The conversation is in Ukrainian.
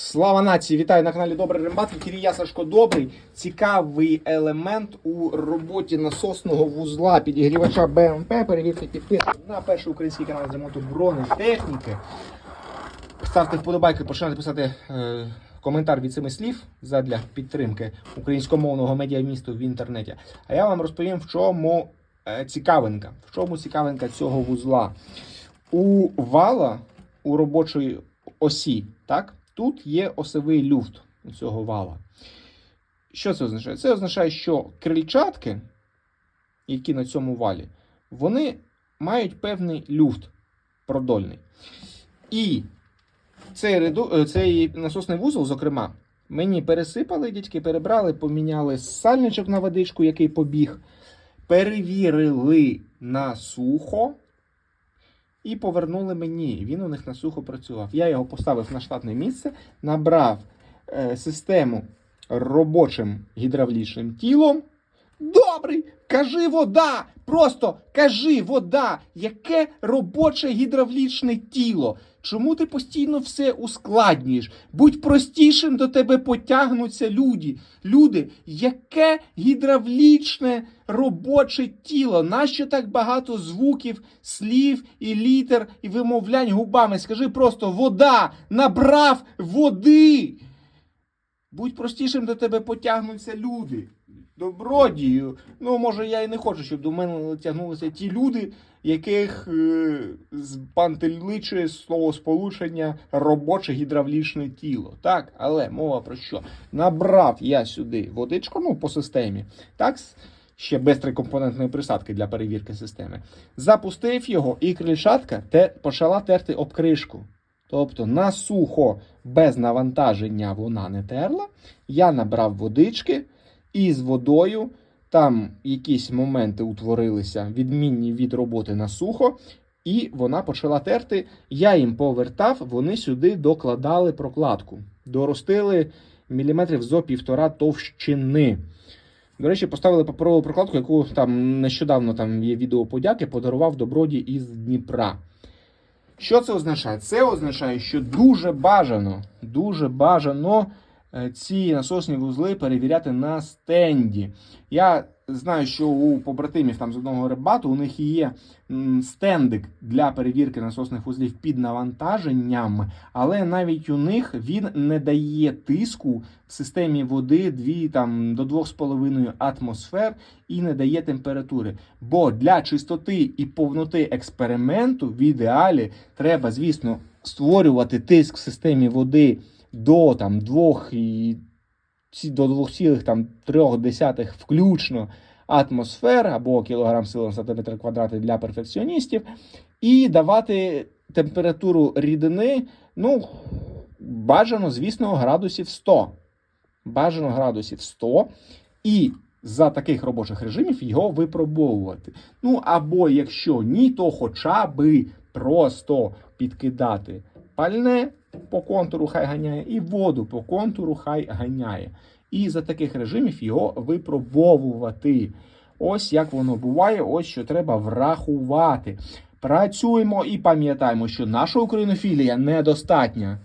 Слава нації! Вітаю на каналі Добрий Рембат. Кірія Сашко Добрий. Цікавий елемент у роботі насосного вузла підігрівача БМП. Перевірте підписку на перший український канал з ремонту бронетехніки. Ставте вподобайки, починайте писати е, коментар від семи слів задля підтримки українськомовного медіамісту в інтернеті. А я вам розповім, в чому е, цікавинка. В чому цікавинка цього вузла. У вала у робочої осі, так, тут є осевий люфт у цього вала. Що це означає? Це означає, що крильчатки, які на цьому валі, вони мають певний люфт продольний. І цей, реду... е, цей насосний вузол, зокрема, мені пересипали, дядьки перебрали, поміняли сальничок на водичку, який побіг, перевірили на сухо і повернули мені. Він у них на сухо працював. Я його поставив на штатне місце, набрав е, систему робочим гідравлічним тілом. Добрий, кажи вода! Просто кажи вода! Яке робоче гідравлічне тіло? Чому ти постійно все ускладнюєш? Будь простішим до тебе потягнуться люди. Люди, яке гідравлічне робоче тіло? Нащо так багато звуків, слів і літер і вимовлянь губами? Скажи просто вода! Набрав води! Будь простішим до тебе потягнуться люди. Добродію. Ну, може, я і не хочу, щоб до мене тягнулися ті люди, яких е, збантеличує словосполучення робоче гідравлічне тіло. Так, але мова про що? Набрав я сюди водичку, ну, по системі. Так, ще без трикомпонентної присадки для перевірки системи. Запустив його, і крильчатка те, почала терти об кришку. Тобто на сухо без навантаження вона не терла. Я набрав водички і з водою там якісь моменти утворилися, відмінні від роботи на сухо, і вона почала терти. Я їм повертав, вони сюди докладали прокладку. Доростили міліметрів зо півтора товщини. До речі, поставили паперову прокладку, яку там нещодавно там є відео подяки, подарував доброді із Дніпра. Що це означає? Це означає, що дуже бажано, дуже бажано ці насосні вузли перевіряти на стенді. Я знаю, що у побратимів там з одного рибату у них є стендик для перевірки насосних вузлів під навантаженням, але навіть у них він не дає тиску в системі води 2, там, до 2,5 атмосфер і не дає температури. Бо для чистоти і повноти експерименту в ідеалі треба, звісно, створювати тиск в системі води до там, 2 і до 2,3 включно атмосфер або кілограм сили на сантиметр квадратний для перфекціоністів, і давати температуру рідини, ну, бажано, звісно, градусів 100. Бажано градусів 100. І за таких робочих режимів його випробовувати. Ну або якщо ні, то хоча би просто підкидати пальне по контуру хай ганяє, і воду по контуру хай ганяє. І за таких режимів його випробовувати. Ось як воно буває, ось що треба врахувати. Працюємо і пам'ятаємо, що наша українофілія недостатня.